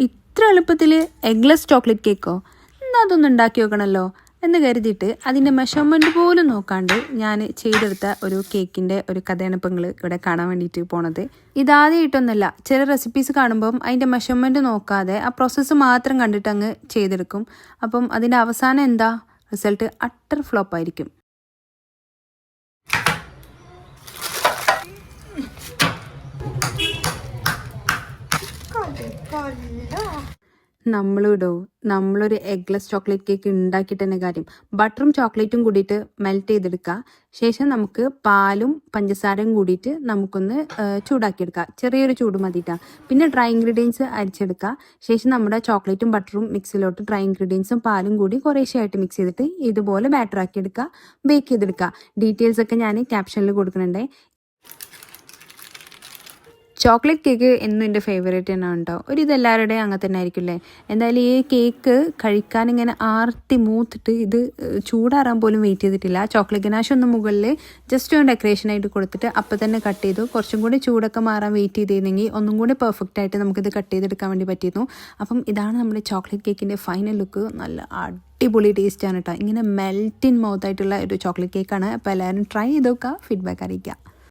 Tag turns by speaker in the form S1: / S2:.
S1: ഇത്ര എളുപ്പത്തിൽ eggless chocolate കേക്കോ എന്നാൽ അതൊന്നും ഉണ്ടാക്കി നോക്കണമല്ലോ എന്ന് കരുതിയിട്ട് അതിന്റെ മെഷർമെന്റ് പോലും നോക്കാണ്ട് ഞാൻ ചെയ്തെടുത്ത ഒരു കേക്കിന്റെ ഒരു കഥയാണ് ഇപ്പം നിങ്ങൾ ഇവിടെ കാണാൻ വേണ്ടിയിട്ട് പോണത്. ഇതാദ്യമായിട്ടൊന്നുമല്ല ചില റെസിപ്പീസ് കാണുമ്പം അതിന്റെ മെഷർമെന്റ് നോക്കാതെ ആ പ്രോസസ്സ് മാത്രം കണ്ടിട്ട് അങ്ങ് ചെയ്തെടുക്കും. അപ്പം അതിന്റെ അവസാനം എന്താ? റിസൾട്ട് അട്ടർ ഫ്ലോപ്പ് ആയിരിക്കും. നമ്മളിടോ നമ്മളൊരു എഗ്ലെസ് ചോക്ലേറ്റ് കേക്ക് ഉണ്ടാക്കിയിട്ട് തന്നെ കാര്യം. ബട്ടറും ചോക്ലേറ്റും കൂടിയിട്ട് മെൽറ്റ് ചെയ്തെടുക്കുക. ശേഷം നമുക്ക് പാലും പഞ്ചസാരയും കൂടിയിട്ട് നമുക്കൊന്ന് ചൂടാക്കിയെടുക്കുക. ചെറിയൊരു ചൂട് മതിയിട്ടാ പിന്നെ ഡ്രൈ ഇൻഗ്രീഡിയൻസ് അരിച്ചെടുക്കുക. ശേഷം നമ്മുടെ ചോക്ലേറ്റും ബട്ടറും മിക്സിലോട്ട് ഡ്രൈ ഇൻഗ്രീഡിയൻസും പാലും കൂടി കുറേശ്ശെയായിട്ട് മിക്സ് ചെയ്തിട്ട് ഇതുപോലെ ബാറ്റർ ആക്കി ബേക്ക് ചെയ്തെടുക്കുക. ഡീറ്റെയിൽസ് ഒക്കെ ഞാൻ ക്യാപ്ഷനിൽ കൊടുക്കുന്നുണ്ടേ. ചോക്ലേറ്റ് കേക്ക് എന്നും എന്റെ ഫേവറേറ്റ് തന്നെയാണ് കേട്ടോ ഒരു ഇതെല്ലാവരുടെയും അങ്ങനെ തന്നെ ആയിരിക്കില്ലേ? എന്തായാലും ഈ കേക്ക് കഴിക്കാൻ ഇങ്ങനെ ആർത്തി മൂത്തിട്ട് ഇത് ചൂടാറാൻ പോലും വെയിറ്റ് ചെയ്തിട്ടില്ല. ചോക്ലേറ്റ് ഗനാഷ് ഒന്ന് മുകളിൽ ജസ്റ്റ് ഒന്ന് ഡെക്കറേഷൻ ആയിട്ട് കൊടുത്തിട്ട് അപ്പം തന്നെ കട്ട് ചെയ്തു. കുറച്ചും കൂടി ചൂടൊക്കെ മാറാൻ വെയിറ്റ് ചെയ്തിരുന്നെങ്കിൽ ഒന്നും കൂടി പെർഫെക്റ്റ് ആയിട്ട് നമുക്കിത് കട്ട് ചെയ്തെടുക്കാൻ വേണ്ടി പറ്റിയിരുന്നു. അപ്പം ഇതാണ് നമ്മുടെ ചോക്ലേറ്റ് കേക്കിന്റെ ഫൈനൽ ലുക്ക് നല്ല അടിപൊളി ടേസ്റ്റാണ് കേട്ടോ ഇങ്ങനെ മെൽറ്റിൻ ഇൻ മൗത്ത് ആയിട്ടുള്ള ഒരു ചോക്ലേറ്റ് കേക്കാണ് അപ്പോൾ എല്ലാവരും ട്രൈ ചെയ്ത് നോക്കുക. ഫീഡ്ബാക്ക് അറിയിക്കുക.